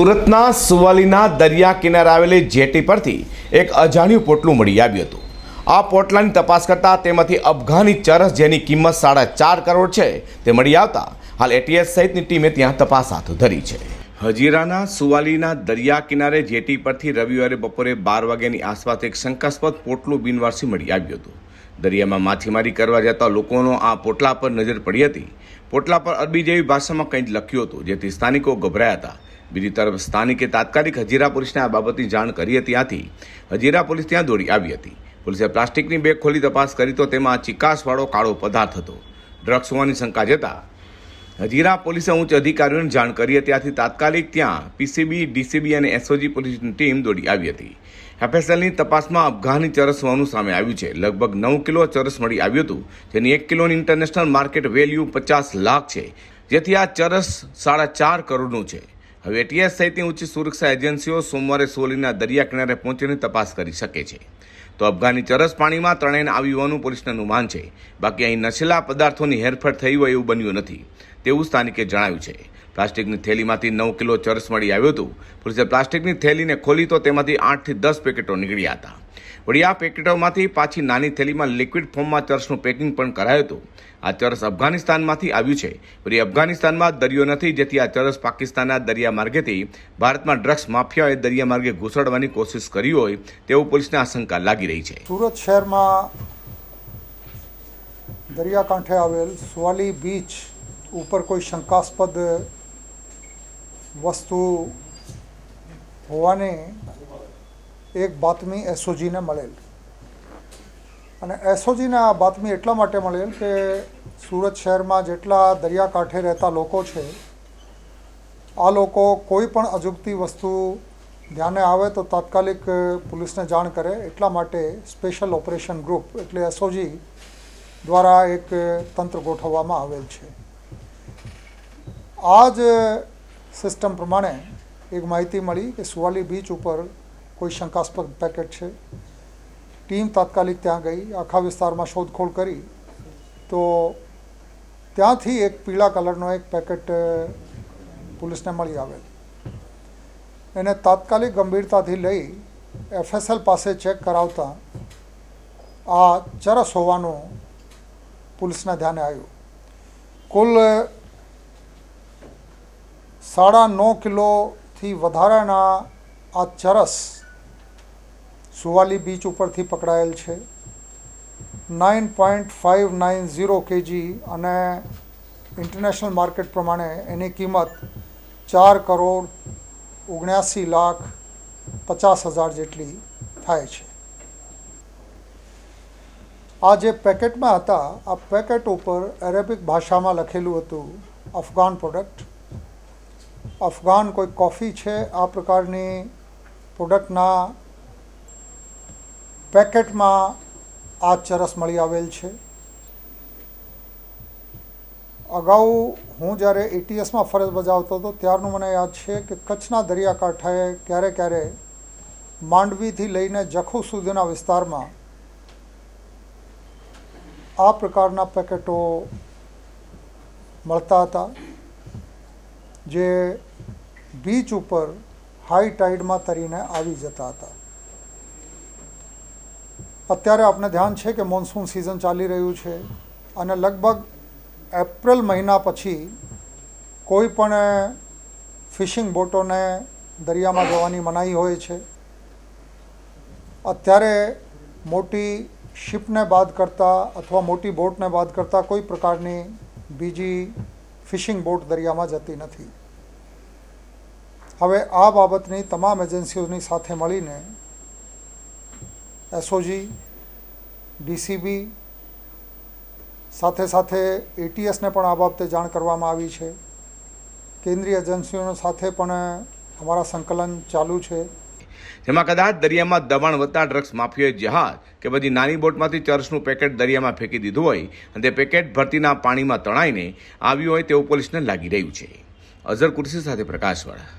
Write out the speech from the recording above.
સુરતના સુવાલીના દરિયા કિનારે આવેલી જેટી પરથી એક અજાણ્યું પોટલું મળી આવ્યું હતું. આ પોટલાની તપાસ કરતા તેમાંથી અફઘાની ચરસ જેની કિંમત સાડા ચાર કરોડ છે તે મળી આવતા હાલ એટીએસ સહિતની ટીમે ત્યાં તપાસ હાથ ધરી છે. હજીરાના સુવાલીના દરિયા કિનારે જેટી પરથી રવિવારે બપોરે બાર વાગ્યાની આસપાસ એક શંકાસ્પદ પોટલું બિનવારસી મળી આવ્યું હતું. દરિયામાં માછીમારી કરવા જતા લોકોનો આ પોટલા પર નજર પડી હતી. પોટલા પર અરબી જેવી ભાષામાં કંઈ લખ્યું હતું, જેથી સ્થાનિકો ગભરાયા હતા. બીજી તરફ સ્થાનિકે તાત્કાલિક હજીરા પોલીસને આ બાબતની જાણ કરી હતી આથી હજીરા પોલીસ ત્યાં દોડી આવી હતી. પોલીસે પ્લાસ્ટિકની બેગ ખોલી તપાસ કરી તો તેમાં ચિકાસવાળો કાળો પદાર્થ હતો. ડ્રગ્સ હોવાની શંકા જતા હજીરા પોલીસે ઉચ્ચ અધિકારીઓને જાણ કરી હતી, આથી તાત્કાલિક ત્યાં પીસીબી, ડીસીબી અને એસઓજી પોલીસની ટીમ દોડી આવી હતી. એફએસએલની તપાસમાં અફઘાની ચરસ હોવાનું સામે આવ્યું છે. લગભગ નવ કિલો ચરસ મળી આવ્યું હતું, જેની એક કિલોની ઇન્ટરનેશનલ માર્કેટ વેલ્યુ પચાસ લાખ છે, જેથી આ ચરસ સાડા ચાર કરોડનું છે. હવે એટીએસ સહિતની ઉચ્ચ સુરક્ષા એજન્સીઓ સોમવારે સોલીના દરિયા કિનારે પહોંચીને તપાસ કરી શકે છે. તો અફઘાની ચરસ પાણીમાં તણાઈને આવી હોવાનું પોલીસને અનુમાન છે. બાકી અહીં નશીલા પદાર્થોની હેરફેર થઈ હોય એવું બન્યું નથી, તેવું સ્થાનિકે જણાવ્યું છે. પ્લાસ્ટિકની થેલીમાંથી નવ કિલો ચરસ મળી આવ્યું હતું. પોલીસે પ્લાસ્ટિકની થેલીને ખોલી તો તેમાંથી આઠથી દસ પેકેટો નીકળ્યા હતા. વળી આ પેકેટોમાંથી પાછી નાની થેલીમાં લિક્વિડ ફોર્મમાં ચર્ચનું પેકિંગ પણ કરાયું હતું. આ ચરસ અફઘાનિસ્તાનમાંથી આવ્યું છે. વળી અફઘાનિસ્તાનમાં દરિયો નથી, જેથી આ ચરસ પાકિસ્તાનના દરિયા માર્ગેથી ભારતમાં ડ્રગ્સ માફિયાઓએ દરિયા માર્ગે ઘૂસડવાની કોશિશ કરી હોય તેવું પોલીસને આશંકા લાગી રહી છે. સુરત શહેરમાં દરિયાકાંઠે આવેલ સુવાલી બીચ ઉપર કોઈ શંકાસ્પદ વસ્તુ હોવાની એક બાતમી એસઓજીને મળેલ. અને એસઓજીને આ બાતમી એટલા માટે મળેલ કે સુરત શહેરમાં જેટલા દરિયાકાંઠે રહેતા લોકો છે, આ લોકો કોઈ પણ અજુગતી વસ્તુ ધ્યાને આવે તો તાત્કાલિક પોલીસને જાણ કરે. એટલા માટે સ્પેશિયલ ઓપરેશન ગ્રુપ એટલે એસઓજી દ્વારા એક તંત્ર ગોઠવવામાં આવેલ છે. આ જ સિસ્ટમ પ્રમાણે એક માહિતી મળી કે સુવાલી બીચ ઉપર કોઈ શંકાસ્પદ પેકેટ છે. ટીમ તાત્કાલિક ત્યાં ગઈ, આખા વિસ્તારમાં શોધખોળ કરી. તો ત્યાંથી એક પીળા કલરનો એક પેકેટ પોલીસને મળી આવેલ. એને તાત્કાલિક ગંભીરતાથી લઈ એફએસએલ પાસે ચેક કરાવતા આ ચરસ હોવાનું પોલીસના ધ્યાને આવ્યું. કુલ સાડા નવ કિલોથી વધારાના આ ચરસ સુવાલી બીચ ઉપરથી પકડાયેલ છે. Nine point five nine zero KG અને ઇન્ટરનેશનલ માર્કેટ પ્રમાણે એની કિંમત ચાર કરોડ ઓગણ્યાસી લાખ પચાસ હજાર જેટલી થાય છે. આ જે પેકેટમાં હતા, આ પેકેટ ઉપર એરેબિક ભાષામાં લખેલું હતું, અફઘાન પ્રોડક્ટ. અફઘાન કોઈ કોફી છે? આ પ્રકારની પ્રોડક્ટના પેકેટમાં આ ચરસ મળી આવેલ છે. અગાઉ હું જ્યારે એટીએસમાં ફરજ બજાવતો હતો, ત્યારનું મને યાદ છે કે કચ્છના દરિયાકાંઠાએ ક્યારે ક્યારે માંડવીથી લઈને જખુ સુધીના વિસ્તારમાં આ પ્રકારના પેકેટો મળતા હતા, જે બીચ ઉપર હાઈ ટાઈડમાં તરીને આવી જતા હતા. અત્યારે આપને ધ્યાન છે કે મોન્સૂન સિઝન ચાલી રહ્યું છે અને લગભગ એપ્રિલ મહિના પછી કોઈ પણ ફિશિંગ બોટોને દરિયામાં જવાની મનાઈ હોય છે. અત્યારે મોટી શિપને બાદ કરતાં અથવા મોટી બોટને બાદ કરતાં કોઈ પ્રકારની બીજી ફિશિંગ બોટ દરિયામાં જતી નથી. હવે આ બાબતની તમામ એજન્સીઓની સાથે મળીને એસઓજી ડીસીબી સાથે સાથે એટીએસને પણ આ બાબતે જાણ કરવામાં આવી છે. કેન્દ્રીય એજન્સીઓ સાથે પણ અમારા સંકલન ચાલુ છે. જેમાં કદાચ દરિયામાં દબાણ વધતા ડ્રગ્સ માફિયોએ જહાજ કે બધી નાની બોટમાંથી ચર્ચનું પેકેટ દરિયામાં ફેંકી દીધું હોય અને તે પેકેટ ભરતીના પાણીમાં તણાઈને આવ્યું હોય તેવું પોલીસને લાગી રહ્યું છે. અઝર કુર્સી સાથે પ્રકાશવાળા